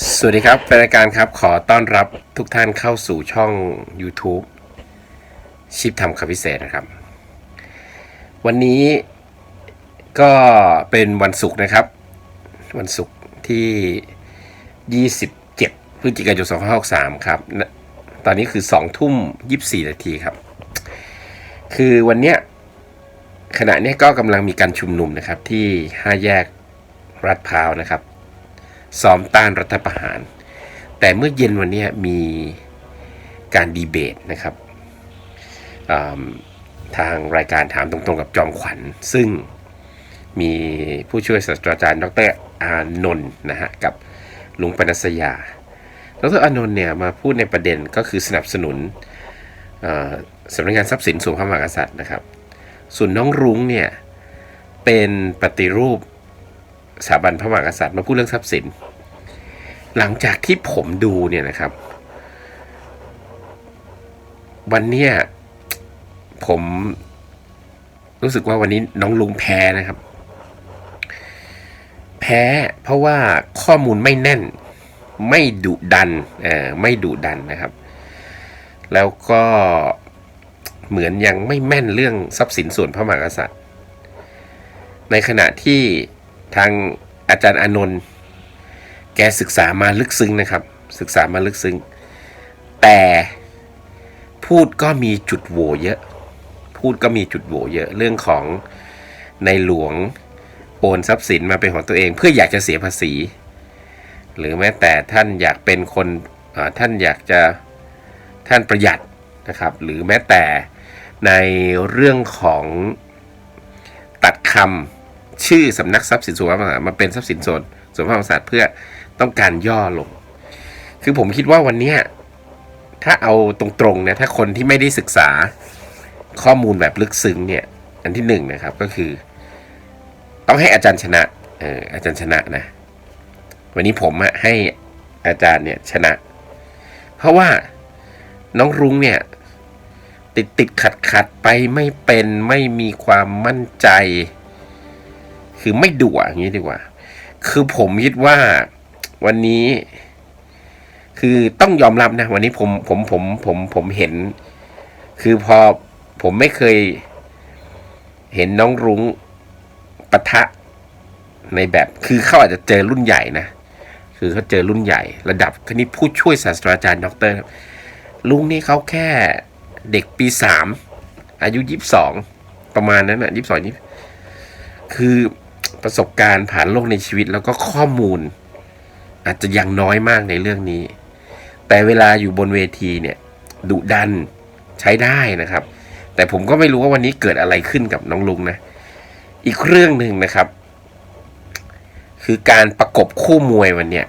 สวัสดีครับเป็นรายการครับขอต้อนรับทุกท่านเข้าสู่ช่อง YouTube ชิปทำคำพิเศษนะครับ วันนี้ก็เป็นวันศุกร์นะครับ วันศุกร์ที่ 27พฤศจิกายน2563 ครับ ตอนนี้คือ 2 ทุ่ม 24 นาทีครับ คือวันเนี้ยขณะนี้ก็กำลังมีการชุมนุมนะครับที่ 5 แยกรัดพร้าวนะครับ ซ้อมต้านรัฐประหาร แต่เมื่อเย็นวันนี้มีการดีเบตนะครับทางรายการถามตรงๆกับจอมขวัญ ซึ่งมีผู้ช่วยศาสตราจารย์ ดรอานนท์นะฮะกับลุงปนัสยา ดรอานนท์เนี่ยมาพูดในประเด็นก็คือสนับสนุนสำนักงานทรัพย์สินส่วนพระมหากษัตริย์นะครับ ส่วนน้องรุ้งเนี่ยเป็นปฏิรูป สถาบันพระมหากษัตริย์มาพูดเรื่องทรัพย์สิน หลังจากที่ผมดูเนี่ยนะครับ วันเนี้ยผมรู้สึกว่าวันนี้น้องลุงแพ้นะครับ แพ้เพราะว่าข้อมูลไม่แน่น ไม่ดุดันอไม่ดุดันนะครับ แล้วก็เหมือนยังไม่แม่นเรื่องทรัพย์สินส่วนพระมหากษัตริย์ ในขณะที่ ทางอาจารย์อนนท์แกศึกษามาลึกซึ้งนะครับ ศึกษามาลึกซึ้ง แต่พูดก็มีจุดโหวเยอะ พูดก็มีจุดโหวเยอะเรื่องของในหลวงโอนทรัพย์สินมาเป็นของตัวเอง เพื่ออยากจะเสียภาษี หรือแม้แต่ท่านอยากเป็นคนท่านอยากจะท่านประหยัดนะครับ หรือแม้แต่ในเรื่องของตัดคำ ชื่อสำนักทรัพย์สินส่วนพระมหามาเป็นทรัพย์สินส่วนส่วนพระมหากษัตริย์เพื่อต้องการย่อลง คือผมคิดว่าวันนี้ถ้าเอาตรงๆเนี่ยถ้าคนที่ไม่ได้ศึกษาข้อมูลแบบลึกซึ้งเนี่ย อันที่หนึ่งนะครับก็คือ ต้องให้อาจารย์ชนะเอออาจารย์ชนะนะ วันนี้ผมอะให้อาจารย์เนี่ยชนะ เพราะว่าน้องรุ้งเนี่ย ติดติดขัดขัดไปไม่เป็นไม่มีความมั่นใจ คือไม่ดุอะอย่างนี้ดีกว่า คือผมคิดว่าวันนี้ คือต้องยอมรับนะ วันนี้ผมผมผมผมผมเห็น คือพอผมไม่เคย เห็นน้องรุ้งปะทะในแบบ คือเขาอาจจะเจอรุ่นใหญ่นะคือเขาเจอรุ่นใหญ่ ระดับคณิตผู้ช่วยศาสตราจารย์ด็อกเตอร์ลุงนี่เขาแค่เด็กปีสามอายุยี่สิบสองประมาณนั้นนะยี่สิบสองยี่คือ ประสบการณ์ผ่านโลกในชีวิต แล้วก็ข้อมูล อาจจะยังน้อยมากในเรื่องนี้ แต่เวลาอยู่บนเวทีเนี่ยดุดันใช้ได้นะครับ แต่ผมก็ไม่รู้ว่าวันนี้เกิดอะไรขึ้นกับน้องลุงนะ อีกเรื่องหนึ่งนะครับ คือการประกบคู่มวยวันเนี้ย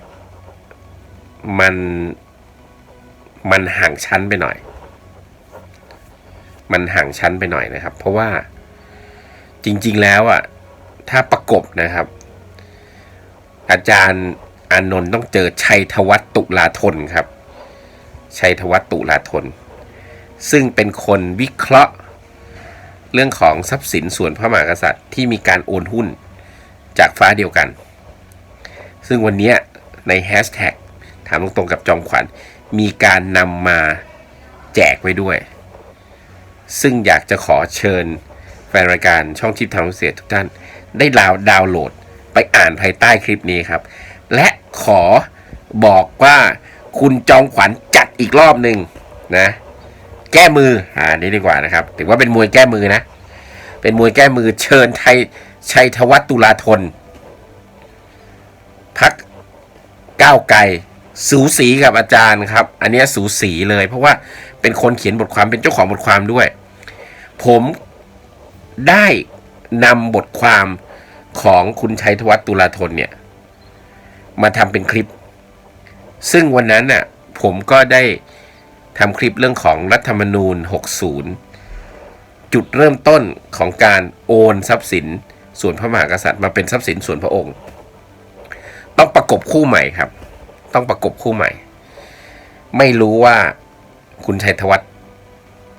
มันมันห่างชั้นไปหน่อย มันห่างชั้นไปหน่อยนะครับ เพราะว่าจริง ๆ แล้วอะ ถ้าประกบนะครับ อาจารย์อานนท์ต้องเจอชัยธวัฒน์ตุลาธนครับ ชัยธวัฒน์ตุลาธน ซึ่งเป็นคนวิเคราะห์เรื่องของทรัพย์สินส่วนพระมหากษัตริย์ที่มีการโอนหุ้นจากฟ้าเดียวกัน ซึ่งวันนี้ในแฮชแท็กถามตรงๆกับจอมขวัญ มีการนำมาแจกไว้ด้วย ซึ่งอยากจะขอเชิญแฟนรายการช่องทิพย์ทางเสียทุกท่าน ได้ดาวดาวน์โหลด ไปอ่านภายใต้คลิปนี้ครับ และขอบอกว่าคุณจอมขวัญจัดอีกรอบหนึ่งนะ แก้มืออ่านี่ดีกว่านะครับ ถือว่าเป็นมวยแก้มือนะ เป็นมวยแก้มือเชิญไทยชัยธวัฒตุลาธนพักก้าวไกลสูสีกับอาจารย์ครับ อันนี้สูสีเลย เพราะว่าเป็นคนเขียนบทความเป็นเจ้าของบทความด้วย ผมได้ นำบทความของคุณชัยธวัฒน์ตุลาธนเนี่ย มาทำเป็นคลิป ซึ่งวันนั้นน่ะผมก็ได้ทำคลิปเรื่องของรัฐธรรมนูญ 60 จุดเริ่มต้นของการโอนทรัพย์สินส่วนพระมหากษัตริย์มาเป็นทรัพย์สินส่วนพระองค์ ต้องประกบคู่ใหม่ครับ ต้องประกบคู่ใหม่ ไม่รู้ว่าคุณชัยธวัฒน์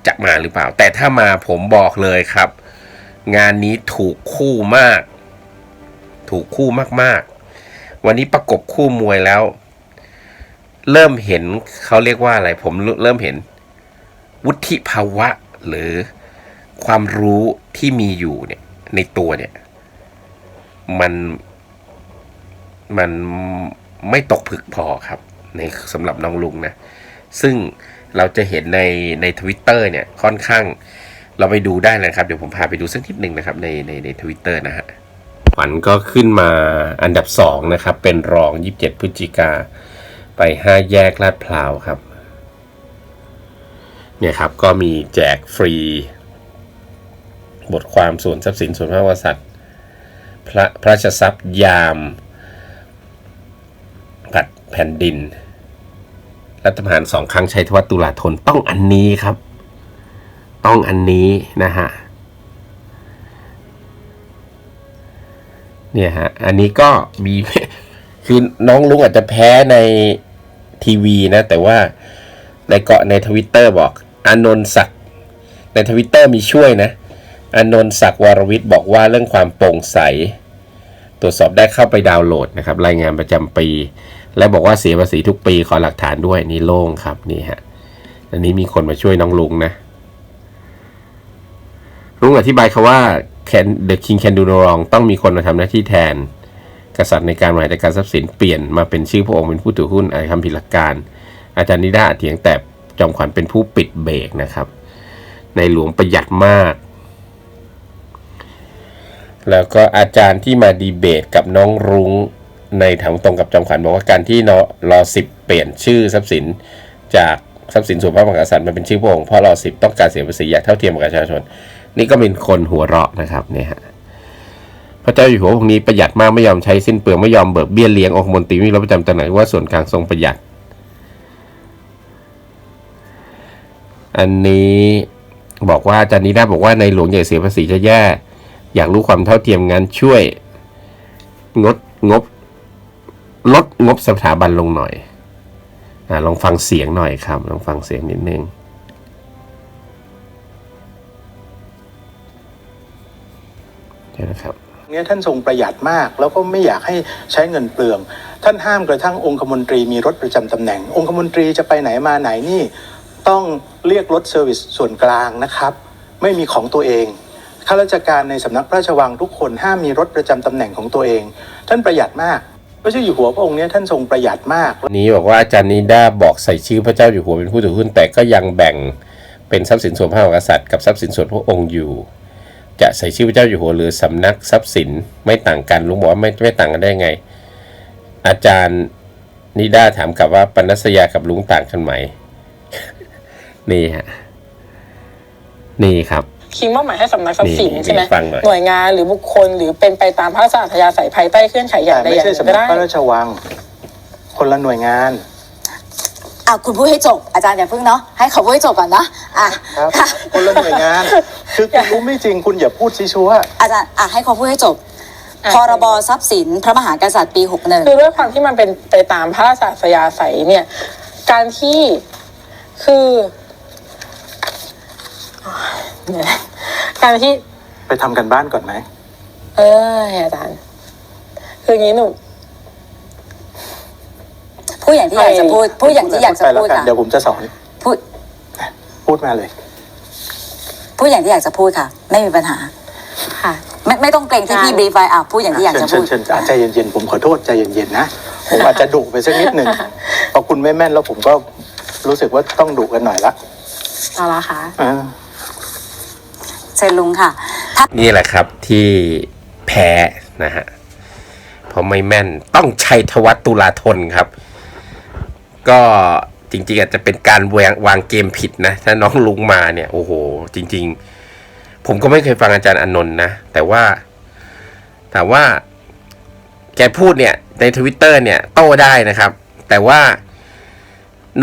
จะมาหรือเปล่า แต่ถ้ามาผมบอกเลยครับ งานนี้ถูกคู่มาก ถูกคู่มากๆ วันนี้ประกบคู่มวยแล้ว เริ่มเห็นเขาเรียกว่าอะไร ผมเริ่มเห็น วุฒิภาวะหรือความรู้ที่มีอยู่เนี่ยในตัวเนี่ย มันมันไม่ตกผึกพอครับ ในสำหรับน้องลุงนะ ซึ่งเราจะเห็นในในทวิตเตอร์เนี่ยค่อนข้าง เราไปดูได้เลยครับ เดี๋ยวผมพาไปดูสักนิดหนึ่งนะครับในในในทวิตเตอร์นะฮะขวัญก็ขึ้นมาอันดับสองนะครับ เป็นรอง 27 พฤศจิกา ไป 5 แยกลาดพร้าวครับ เนี่ยครับ ก็มีแจกฟรี บทความส่วนทรัพย์สินส่วนพระมหากษัตริย์ พระพระราชทรัพย์ยามผัดแผ่นดิน รัฐประหารสองครั้งชัยธวัฒน์ตุลาธนต้องอันนี้ครับ ต้องอันนี้นะฮะเนี่ยฮะ อันนี้ก็มี คือน้องลุงอาจจะแพ้ในทีวีนะ แต่ว่าในเกาะในทวิตเตอร์บอกอานนท์ศักดิ์ในทวิตเตอร์มีช่วยนะอานนท์ศักดิ์วรวิทย์บอกว่าเรื่องความโปร่งใส ตรวจสอบได้เข้าไปดาวน์โหลดนะครับ รายงานประจำปี และบอกว่าเสียภาษีทุกปีขอหลักฐานด้วยนี่โล่งครับนี่ฮะ อันนี้มีคนมาช่วยน้องลุงนะ ลุงอธิบายคาว่า can the king can do no wrong ต้องมีคนมาทำหน้าที่แทน กษัตริย์ในการบริหารจัดการทรัพย์สินเปลี่ยนมาเป็นชื่อพระองค์เป็นผู้ถือหุ้นอาจทำผิดหลักการ อาจารย์นิด้าเถียงแต่จอมขวัญเป็นผู้ปิดเบรกนะครับ ในหลวงประหยัดมาก แล้วก็อาจารย์ที่มาดีเบตกับน้องรุ้งในถามตรงกับจอมขวัญบอกว่าการที่นรอสิบเปลี่ยนชื่อทรัพย์สินจากทรัพย์สินส่วนพระมหากษัตริย์มาเป็นชื่อพระองค์เพราะรอสิบต้องการเสียภาษีอย่างเท่าเทียมกับประชาชน นี่ก็เป็นคนหัวเราะนะครับเนี่ยฮะพระเจ้าอยู่หัวพวกนี้ประหยัดมากไม่ยอมใช้สิ้นเปลืองไม่ยอมเบิกเบี้ยเลี้ยงองคมนตรีม่รับประจำตำแหน่งว่าส่วนกลางทรงประหยัด อันนี้บอกว่าอาจารย์นิด้าบอกว่าในหลวงใหญ่เสียภาษีจะแย่ อยากรู้ความเท่าเทียมงั้นช่วยงดงบ ลดงบสถาบันลงหน่อยอลองฟังเสียงหน่อยครับ ลองฟังเสียงนิดนึง เดี๋ยวนะครับเนี่ยท่านทรงประหยัดมาก แล้วก็ไม่อยากให้ใช้เงินเปลือง ท่านห้ามกระทั่งองคมนตรีมีรถประจำตำแหน่ง องคมนตรีจะไปไหนมาไหนนี่ ต้องเรียกรถเซอร์วิสส่วนกลางนะครับ ไม่มีของตัวเองข้าราชการในสำนักพระราชวังทุกคนห้ามมีรถประจำตำแหน่งของตัวเอง ท่านประหยัดมากพระเจ้าอยู่หัวพระองค์เนี่ยท่านทรงประหยัดมากวันนี้บอกว่าอาจารย์นิด้าบอกใส่ชื่อพระเจ้าอยู่หัวเป็นผู้ถือหุ้นแต่ก็ยังแบ่งเป็นทรัพย์สินส่วนพระมหากษัตริย์กับทรัพย์สินส่วนพระองค์อยู่ จะใส่ชื่อพระเจ้าอยู่หัวหรือสำนักทรัพย์สินไม่ต่างกันลุงบอกว่าไม่ไม่ต่างกันได้ไง อาจารย์นิด้าถามกลับว่าปนัสยากับลุงต่างกันไหม นี่ฮะนี่ครับคิงมอบหมายให้สำนักทรัพย์สินนี่ใช่ไหมฟังหน่อยหน่วยงานหรือบุคคลหรือเป็นไปตามพระราชอัธยาศัยภายใต้เครื่องไขอย่างแต่ใดไม่อย่างหใช่นึ่งสำก็นักได้พระราชวัง คนละหน่วยงาน อะคุณพูดให้จบอาจารย์อย่าเพิ่งเนาะให้เขาพูดให้จบก่อนนะอะครับค่ะคนละหน่วยงาน คือคุณรู้ไม่จริงคุณอย่าพูดซิชัวอาจารย์อะให้เขาพูดให้จบอะ พรบทรัพย์สินพระมหากษัตริย์ปี 61 คือด้วยความที่มันเป็นไปตามพระราชอัธยาศัยเนี่ย การที่คือเนี่ยการที่ ไปทำกันบ้านก่อนไหม เอออาจารย์คืออย่างนี้หนู พูดอย่างที่อยากจะพูด พูดอย่างที่อยากจะไปแล้วพูดกันค่ะเดี๋ยวผมจะสอนพูดพูดมาเลย พูดอย่างที่อยากจะพูดค่ะ ไม่มีปัญหาค่ะ ไม่ไม่ต้องเกรงที่พี่บรีฟไปอะพูดอย่างที่อยากเชิญจะเชิพูญดเชิญอะใจเย็นๆผมขอโทษใจเย็นๆนะผมอาจจะดุไปสักนิดหนึ่งพอคุณไม่แม่นแล้วผมก็รู้สึกว่าต้องดุกันหน่อยละเอาละค่ะอ่าเชิญลุงค่ะถ้านี่แหละครับที่แพ้นะฮะเพราะไม่แม่นต้องชัยธวัฒน์ตุลาธนครับ ก็จริงๆอาจจะเป็นการวางวางเกมผิดนะ ถ้าน้องลุงมาเนี่ย โอ้โห จริง ๆ ผมก็ไม่เคยฟังอาจารย์อนนท์นะ แต่ว่าแต่ว่าแกพูดเนี่ยในทวิตเตอร์เนี่ยโต้ได้นะครับ แต่ว่า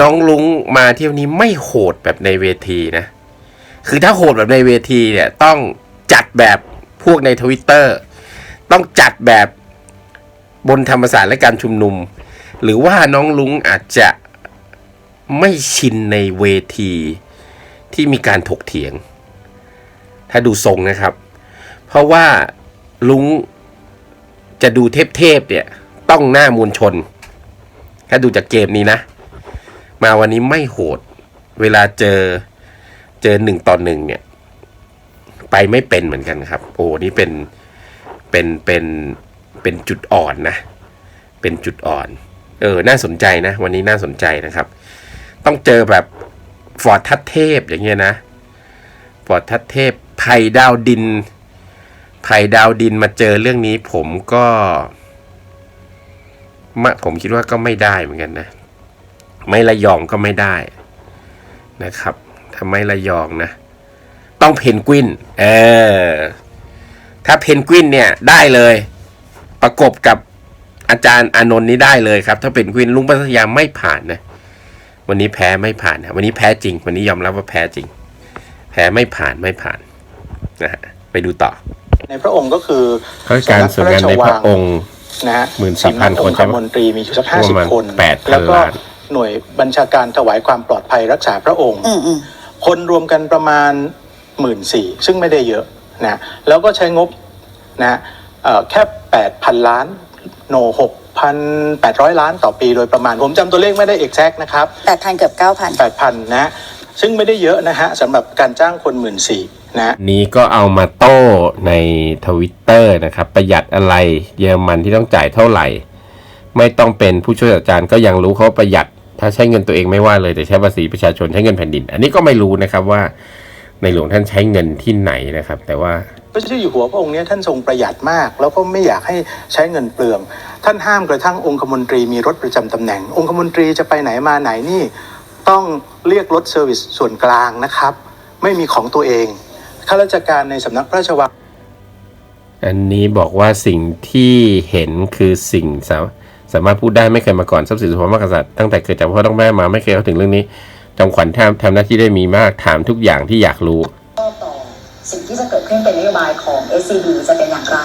น้องลุงมาเที่ยวนี้ไม่โหดแบบในเวทีนะ คือถ้าโหดแบบในเวทีเนี่ยต้องจัดแบบพวกในทวิตเตอร์ต้องจัดแบบบนธรรมศาสตร์และการชุมนุม หรือว่าน้องลุงอาจจะไม่ชินในเวทีที่มีการถกเถียง ถ้าดูทรงนะครับ เพราะว่าลุงจะดูเทพๆเนี่ยต้องหน้ามวลชน ถ้าดูจากเกมนี้นะ มาวันนี้ไม่โหด เวลาเจอเจอหนึ่งต่อหนึ่งเนี่ย ไปไม่เป็นเหมือนกันครับ โอ้นี่เป็นเป็นเป็นเป็นจุดอ่อนนะ เป็นจุดอ่อน เออ น่าสนใจนะ วันนี้น่าสนใจนะครับ ต้องเจอแบบฟอร์ดทัตเทพอย่างเงี้ยนะฟอร์ดทัตเทพไผ่ดาวดินไผ่ดาวดินมาเจอเรื่องนี้ ผมก็มะผมคิดว่าก็ไม่ได้เหมือนกันนะ ไม่ระยองก็ไม่ได้นะครับถ้าไม่ระยองนะ ต้องเพนกวิน เออ ถ้าเพนกวินเนี่ยได้เลย ประกบกับ อาจารย์อานนท์นี้ได้เลยครับ ถ้าเป็นกวินลุงปัทยาไม่ผ่านนะ วันนี้แพ้ไม่ผ่านนะวันนี้แพ้จริง วันนี้ยอมรับว่าแพ้จริง แพ้ไม่ผ่านไม่ผ่านนะฮะไปดูต่อ ในพระองค์ก็คือข้าราชการส่วนงานในพระองค์นะฮะหมื่นสี่พันสำกคนองใช่ไหมมนตรีมีอยู่สักห้าปสิระบมาณคน8,000แล้วก็ล้านหน่วยบัญชาการถวายความปลอดภัยรักษาพระองค์อืมอืมคนรวมกันประมาณหมื่นสี่ซึ่งไม่ได้เยอะนะแล้วก็ใช้งบนะเอ่อแค่แปดพันล้าน โนหกพันแปดร้อยล้านต่อปีโดยประมาณ ผมจำตัวเลขไม่ได้ exact นะครับแปดพันเกือบเก้าพันแปดพันนะ ซึ่งไม่ได้เยอะนะฮะสำหรับการจ้างคนหมื่นสี่นะนี้ก็เอามาโต้ในทวิตเตอร์นะครับ ประหยัดอะไรเยอรมันที่ต้องจ่ายเท่าไหร่ ไม่ต้องเป็นผู้ช่วยศาสตราจารย์ก็ยังรู้เขาประหยัด ถ้าใช้เงินตัวเองไม่ว่าเลยแต่ใช้ภาษีประชาชนใช้เงินแผ่นดิน อันนี้ก็ไม่รู้นะครับว่าในหลวงท่านใช้เงินที่ไหนนะครับ แต่ว่า พระเจ้าอยู่หัวพระองค์เนี้ท่านทรงประหยัดมาก แล้วก็ไม่อยากให้ใช้เงินเปลือง ท่านห้ามกระทั่งองคมนตรีมีรถประจำตำแหน่ง องคมนตรีจะไปไหนมาไหนนี่ต้องเรียกรถเซอร์วิสส่วนกลางนะครับ ไม่มีของตัวเองข้าราชการในสำนักพระราชวังอันนี้บอกว่าสิ่งที่เห็นคือสิ่งสาสามารถพูดได้ไม่เคยมาก่อนทรัพย์สินส่วนพระมหากษัตริย์ตั้งแต่เกิดจากพ่อต้องแม่มาไม่เคยเข้าถึงเรื่องนี้จอมขวัญทำทำหน้าที่ได้มีมากถามทุกอย่างที่อยากรู้ สิ่งที่จะเกิดขึ้นเป็นนโยบายของ SCB จะเป็นอย่างไร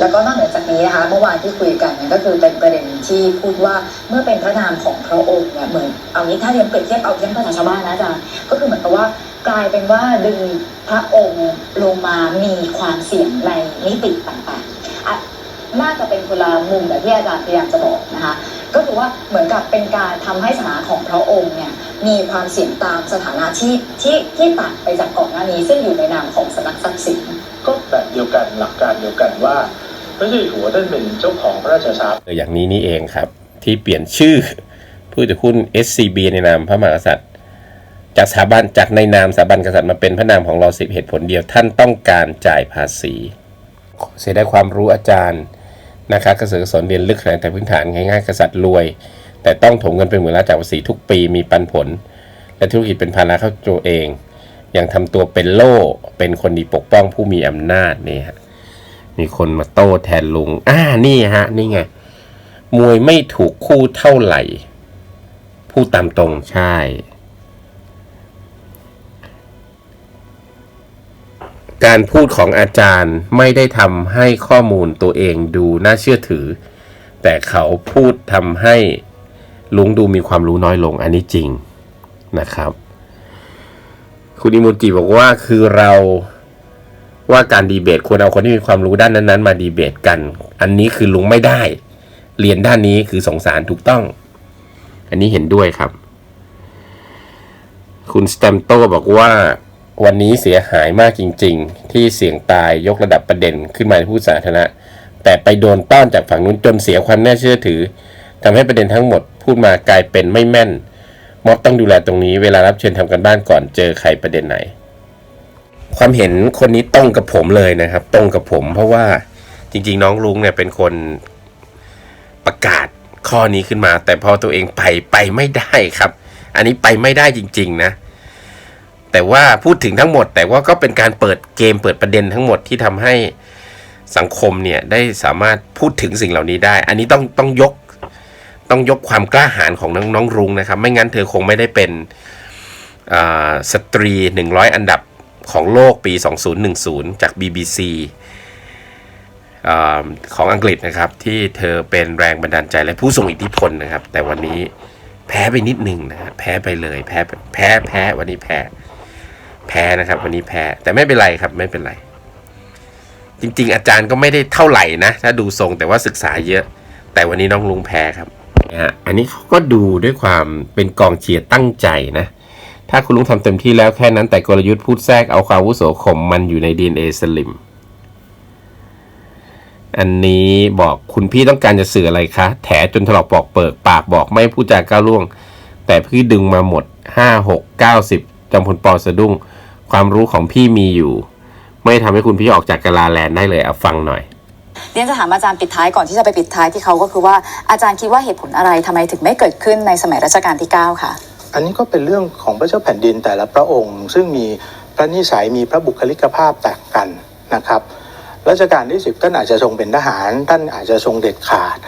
แล้วก็นอกเหนือจากนี้นะคะเมื่อวานที่คุยกันเนี่ยก็คือเป็นประเด็นที่พูดว่าเมื่อเป็นพระนามของพระองค์เนี่ยเหมือนเอางี้ถ้าเรียนเปรียบเทียบเอาเทียบภาษาชาวบ้านนะอาจารย์ก็คือเหมือนกับว่ากลายเป็นว่าดึงพระองค์ลงมามีความเสี่ยงในมิติต่างๆอะน่าจะเป็นคนละมุมแบบที่อาจารย์พยายามจะบอกนะคะก็คือว่าเหมือนกับเป็นการทำให้สถานะของพระองค์เนี่ย มีความเสี่ยงตามสถานะที่ที่ที่ต่างไปจากก่อนหน้านี้ ซึ่งอยู่ในนามของสำนักทรัพย์สินก็แบบเดียวกันหลักการเดียวกันว่าพระเจ้าอยู่หัวท่านเป็นเจ้าของพระราชทรัพย์เอออย่างนี้นี่เองครับ ที่เปลี่ยนชื่อผู้ถือหุ้น SCB ในนามพระมหากษัตริย์ จากสถาบันจากในนามสถาบันกษัตริย์มาเป็นพระนามของเราสิบเหตุผลเดียวท่านต้องการจ่ายภาษี เสียได้ความรู้อาจารย์นะครับกระเสือกสอนเรียนลึกขนาดแต่พื้นฐานง่ายๆกษัตริย์รวย แต่ต้องถมเงินเป็นหมื่นล้านจากภาษีทุกปีมีปันผล และธุรกิจเป็นภาระเข้าตัวเอง ยังทำตัวเป็นโล่เป็นคนดีปกป้องผู้มีอำนาจนี่ฮะมีคนมาโต้แทนลุงอ่านี่ฮะนี่ไงมวยไม่ถูกคู่เท่าไหร่พูดตามตรงใช่การพูดของอาจารย์ไม่ได้ทำให้ข้อมูลตัวเองดูน่าเชื่อถือ แต่เขาพูดทำให้ ลุงดูมีความรู้น้อยลงอันนี้จริงนะครับ คุณอิโมจิบอกว่าคือเราว่าการดีเบตควรเอาคนที่มีความรู้ด้านนั้นๆ มาดีเบตกัน อันนี้คือลุงไม่ได้ เรียนด้านนี้คือสงสารถูกต้อง อันนี้เห็นด้วยครับ คุณสแตมโตบอกว่าวันนี้เสียหายมากจริง ๆ ที่เสี่ยงตายยกระดับประเด็นขึ้นมาในผู้สาธารณะ แต่ไปโดนต้อนจากฝั่งนู้นจนเสียความน่าเชื่อถือ ทำให้ประเด็นทั้งหมดพูดมากลายเป็นไม่แม่นม็อบต้องดูแลตรงนี้เวลารับเชิญทำกันบ้านก่อนเจอใครประเด็นไหน ความเห็นคนนี้ตรงกับผมเลยนะครับ ตรงกับผม เพราะว่าจริง ๆ น้องลุงเนี่ยเป็นคนประกาศข้อนี้ขึ้นมา แต่พอตัวเองไปไปไม่ได้ครับ อันนี้ไปไม่ได้จริง ๆ นะ แต่ว่าพูดถึงทั้งหมด แต่ว่าก็เป็นการเปิดเกมเปิดประเด็นทั้งหมดที่ทำให้สังคมเนี่ยได้สามารถพูดถึงสิ่งเหล่านี้ได้ อันนี้ต้องต้องยก ต้องยกความกล้าหาญของน้องน้องรุ้งนะครับ ไม่งั้นเธอคงไม่ได้เป็นสตรี 100 อันดับของโลกปี 2010 จาก BBC อของอังกฤษนะครับ ที่เธอเป็นแรงบันดาลใจและผู้ทรงอิทธิพลนะครับ แต่วันนี้แพ้ไปนิดนึงนะฮะแพ้ไปเลยแพ้แพ้แพ้วันนี้แพ้แพ้นะครับ วันนี้แพ้แต่ไม่เป็นไรครับไม่เป็นไร จริง ๆ อาจารย์ก็ไม่ได้เท่าไหร่นะ ถ้าดูทรงแต่ว่าศึกษาเยอะ แต่วันนี้น้องลุงแพ้ครับ เอฮะอันนี้เขาก็ดูด้วยความเป็นกองเชียร์ตั้งใจนะ ถ้าคุณลุงทำเต็มที่แล้วแค่นั้นแต่กลยุทธ์พูดแทรกเอาความวุโสข่มมันอยู่ใน DNA สลิมอันนี้บอกคุณพี่ต้องการจะสื่ออะไรคะ แถจนถลอกปอกเปิกปากบอกไม่พูดจาก้าวล่วง แต่พี่ดึงมาหมดห้าหกเก้าสิบจำพลปอสะดุ้ง ความรู้ของพี่มีอยู่ ไม่ทำให้คุณพี่ออกจากกาลาแลนได้เลยเอาฟังหน่อย เรียนจะถามอาจารย์ปิดท้ายก่อนที่จะไปปิดท้ายที่เขาก็คือว่าอาจารย์คิดว่าเหตุผลอะไรทำไมถึงไม่เกิดขึ้นในสมัยรัชกาลที่ 9 ค่ะ อันนี้ก็เป็นเรื่องของพระเจ้าแผ่นดินแต่ละพระองค์ ซึ่งมีพระนิสัยมีพระบุคลิกภาพแตกกันนะครับรัชกาลที่สิบท่านอาจจะทรงเป็นทหาร ท่านอาจจะทรงเด็ดขาด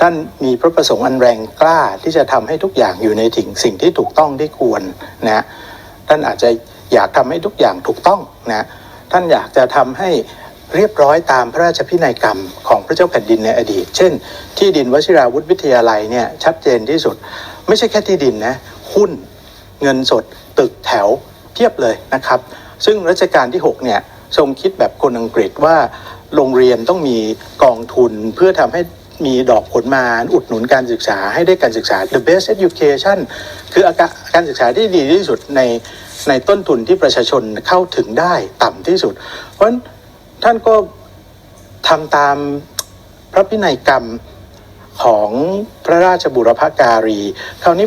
ท่านมีพระประสงค์อันแรงกล้าที่จะทำให้ทุกอย่างอยู่ในถึงสิ่งที่ถูกต้องที่ควรนะท่านอาจจะอยากทำให้ทุกอย่างถูกต้องนะท่านอยากจะทำให้ เรียบร้อยตามพระราชพินัยกรรมของพระเจ้าแผ่นดินในอดีต เช่น ที่ดินวชิราวุธวิทยาลัยเนี่ยชัดเจนที่สุด ไม่ใช่แค่ที่ดินนะหุ้นเงินสด ตึกแถวเทียบเลยนะครับ ซึ่งรัชกาลที่6เนี่ยทรงคิดแบบคนอังกฤษว่าโรงเรียนต้องมีกองทุนเพื่อทำให้มีดอกผลมาอุดหนุนการศึกษาให้ได้การศึกษา the best education คืออาการการศึกษาที่ดีที่สุดในในต้นทุนที่ประชาชนเข้าถึงได้ต่ำที่สุด เพราะฉะนั้น ท่านก็ทำตามพระพินัยกรรมของพระราชบุรพการี คราวนี้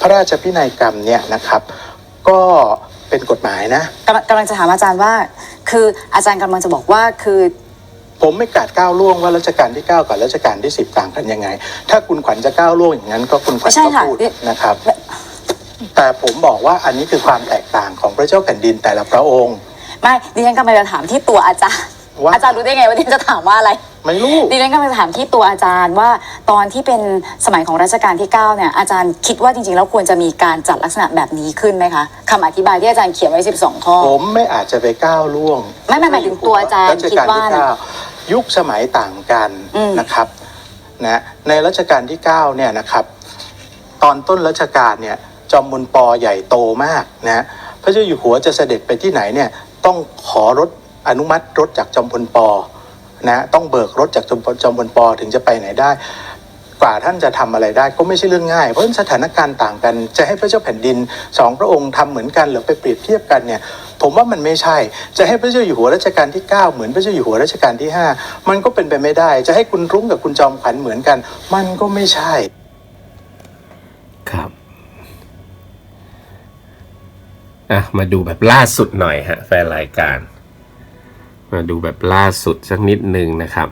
พระราชพินัยกรรมเนี่ยนะครับ ก็เป็นกฎหมายนะกำลังกำลังจะถามอาจารย์ว่า คืออาจารย์กำลังจะบอกว่าคือ ผมไม่กาดก้าวล่วงว่ารัชกาลที่ 9 กับรัชกาลที่ 10 ต่างกันยังไง ถ้าคุณขวัญจะก้าวล่วงอย่างนั้น ก็คุณขวัญไม่ใช่ก็ค่ะพูดนี่ นะครับ แต่ผมบอกว่าอันนี้คือความแตกต่างของพระเจ้าแผ่นดินแต่ละพระองค์ ไม่ดิฉันกำลังจะถามที่ตัวอาจารย์ว่า อาจารย์รู้ได้ไงว่าดิฉันจะถามว่าอะไร ไม่รู้ ดิฉันกำลังจะถามที่ตัวอาจารย์ว่าตอนที่เป็นสมัยของรัชกาลที่ 9 เนี่ยอาจารย์คิดว่าจริงๆ แล้วควรจะมีการจัดลักษณะแบบนี้ขึ้นไหมคะคำอธิบายที่อาจารย์เขียนไว้ 12 ข้อ ผมไม่อาจจะไปก้าวล่วงไม่ไม่หมายถึงตัวอาจารย์รัชกาลคิดว่าที่นะเก้ายุคสมัยต่างกันอืม นะครับนะในรัชกาลที่ 9 เนี่ยนะครับ ตอนต้นรัชกาลเนี่ยจอมพลปอใหญ่โตมากนะพระเจ้าอยู่หัวจะเสด็จไปที่ไหนเนี่ย ต้องขอรถอนุมัติรถจากจอมพลปอนะต้องเบิกรถจากจอมพลจอมพลปอถึงจะไปไหนได้ กว่าท่านจะทำอะไรได้ก็ไม่ใช่เรื่องง่าย เพราะสถานการณ์ต่างกัน จะให้พระเจ้าแผ่นดินสองพระองค์ทำเหมือนกันหรือไปเปรียบเทียบกันเนี่ยผมว่ามันไม่ใช่ จะให้พระเจ้าอยู่หัวรัชกาลที่ 9 เหมือนพระเจ้าอยู่หัวรัชกาลที่ 5 มันก็เป็นไปไม่ได้ จะให้คุณรุ้งกับคุณจอมขวัญเหมือนกัน มันก็ไม่ใช่ ครับ อะมาดูแบบล่าสุดหน่อยฮะแฟนรายการ มาดูแบบล่าสุดสักนิดหนึ่งนะครับ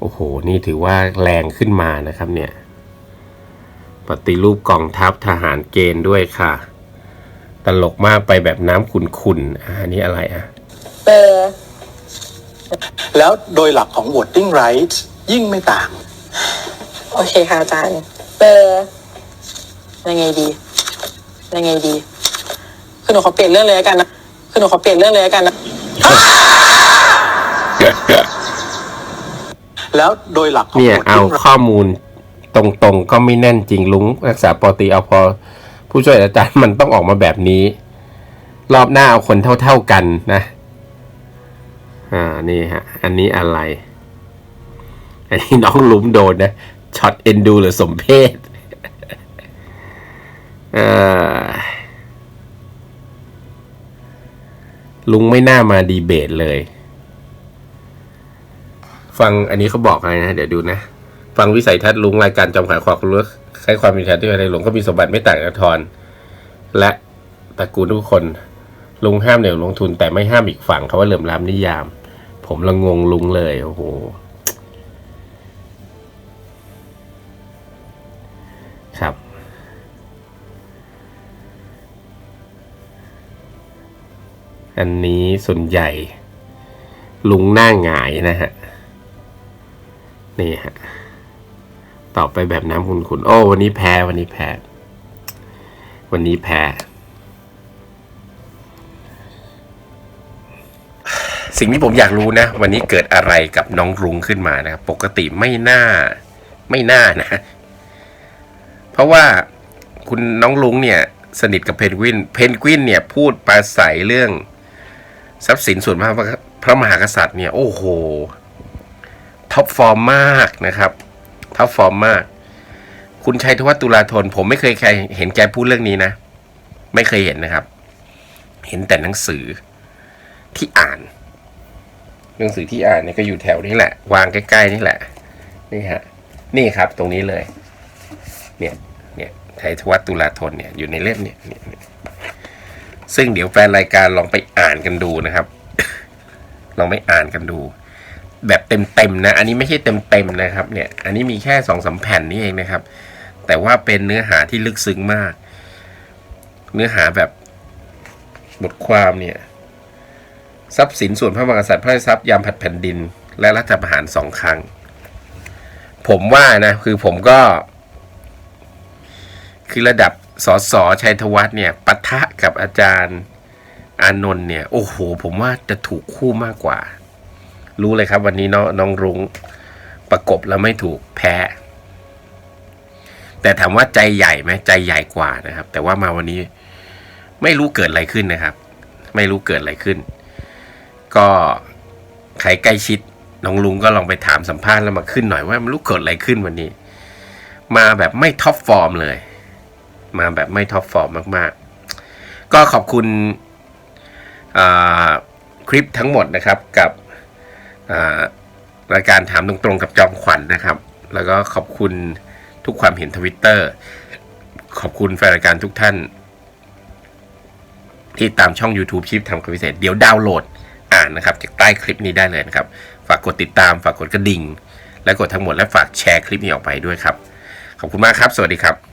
โอ้โห นี่ถือว่าแรงขึ้นมานะครับเนี่ย ปฏิรูปกองทัพทหารเกณฑ์ด้วยค่ะ ตลกมากไปแบบน้ำขุนๆอะอันนี้อะไรอะเปอร์แล้วโดยหลักของ voting rights ยิ่งไม่ต่าง โอเคค่ะอาจารย์เปอร์ยังไงดี ยังไงดี คือหนูขอเปลี่ยนเรื่องเลยแล้วกันนะ คือหนูขอเปลี่ยนเรื่องเลยแล้วกันนะ แล้วโดยหลักของเนี่ยเอา voting rights ข้อมูลตรงๆ ก็ไม่แน่นจริงลุงรักษาปอตรีเอาพอ ผู้ช่วยอาจารย์มันต้องออกมาแบบนี้ รอบหน้าเอาคนเท่าๆกันนะ อ่านี่ฮะ อันนี้อะไร อันนี้น้องหลุมโดนนะช็อตเอ็นดูหรือสมเพศเอ่อ ลุงไม่น่ามาดีเบตเลย ฟังอันนี้เขาบอกอะไรนะ เดี๋ยวดูนะ ฟังวิสัยทัศน์ลุงรายการจอมขายขวักรู้ใช้ความมีชัดที่ในหลวงก็มีสมบัติไม่ต่างกับทรและตระกูลทุกคน ลุงห้ามเหนี่ยวลงทุนแต่ไม่ห้ามอีกฝั่งเขาว่าเหลื่อมล้ำนิยาม ผมละงงลุงเลยโอ้โห อันนี้ส่วนใหญ่ ลุงหน้าหงายนะฮะ นี่ฮะตอบไปแบบน้ำคุณคุณโอ้ วันนี้แพ้ วันนี้แพ้ วันนี้แพ้ สิ่งที่ผมอยากรู้นะ วันนี้เกิดอะไรกับน้องรุ้งขึ้นมานะครับ ปกติไม่น่า ไม่น่านะ เพราะว่าคุณน้องลุงเนี่ย สนิทกับเพนกวิน เพนกวินเนี่ย พูดปราศัยเรื่อง ทรัพย์สินส่วนพระพระมหากษัตริย์เนี่ยโอ้โหท็อปฟอร์มมากนะครับท็อปฟอร์มมาก คุณชัยธวัฒน์ตุลาธน ผมไม่เคยใครเห็นแกพูดเรื่องนี้นะ ไม่เคยเห็นนะครับ เห็นแต่หนังสือที่อ่าน หนังสือที่อ่านเนี่ยก็อยู่แถวนี้แหละ วางใกล้ๆนี่แหละ นี่ฮะนี่ครับตรงนี้เลย เนี่ยเนี่ยชัยธวัฒน์ตุลาธนเนี่ยอยู่ในเล่มเนี่ยเนี่ยเนี่ย ซึ่งเดี๋ยวแฟนรายการลองไปอ่านกันดูนะครับ ลองไปอ่านกันดู แบบเต็มๆนะ อันนี้ไม่ใช่เต็มๆนะครับ เนี่ย อันนี้มีแค่สองสามแผ่นนี้เองนะครับ แต่ว่าเป็นเนื้อหาที่ลึกซึ้งมาก เนื้อหาแบบบทความเนี่ย ทรัพย์สินส่วนพระมหากษัตริย์พระราชทรัพย์ยามผัดแผ่นดิน และรัฐประหารสองครั้ง ผมว่านะ คือผมก็ คือระดับ สสชัยธวัฒน์เนี่ยปะทะกับอาจารย์อานนท์เนี่ย โอ้โห ผมว่าจะถูกคู่มากกว่า รู้เลยครับ วันนี้น้องน้องรุ้งประกบแล้วไม่ถูกแพ้ แต่ถามว่าใจใหญ่ไหมใจใหญ่กว่านะครับ แต่ว่ามาวันนี้ไม่รู้เกิดอะไรขึ้นนะครับ ไม่รู้เกิดอะไรขึ้น ก็ใครใกล้ชิดน้องลุงก็ลองไปถามสัมภาษณ์แล้วมาขึ้นหน่อยว่ามันรู้เกิดอะไรขึ้นวันนี้ มาแบบไม่ท็อปฟอร์มเลย มาแบบไม่ท็อปฟอร์มมากๆ ก็ขอบคุณคลิปทั้งหมดนะครับกับรายการถามตรงๆกับจอมขวัญนะครับ แล้วก็ขอบคุณทุกความเห็นทวิตเตอร์ขอบคุณแฟนรายการทุกท่าน ที่ตามช่อง YouTube ชิปทำคพิเศษ เดี๋ยวดาวน์โหลดอ่านนะครับ จากใต้คลิปนี้ได้เลยนะครับ ฝากกดติดตามฝากกดกระดิ่ง และกดทั้งหมดและฝากแชร์คลิปนี้ออกไปด้วยครับ ขอบคุณมากครับ สวัสดีครับ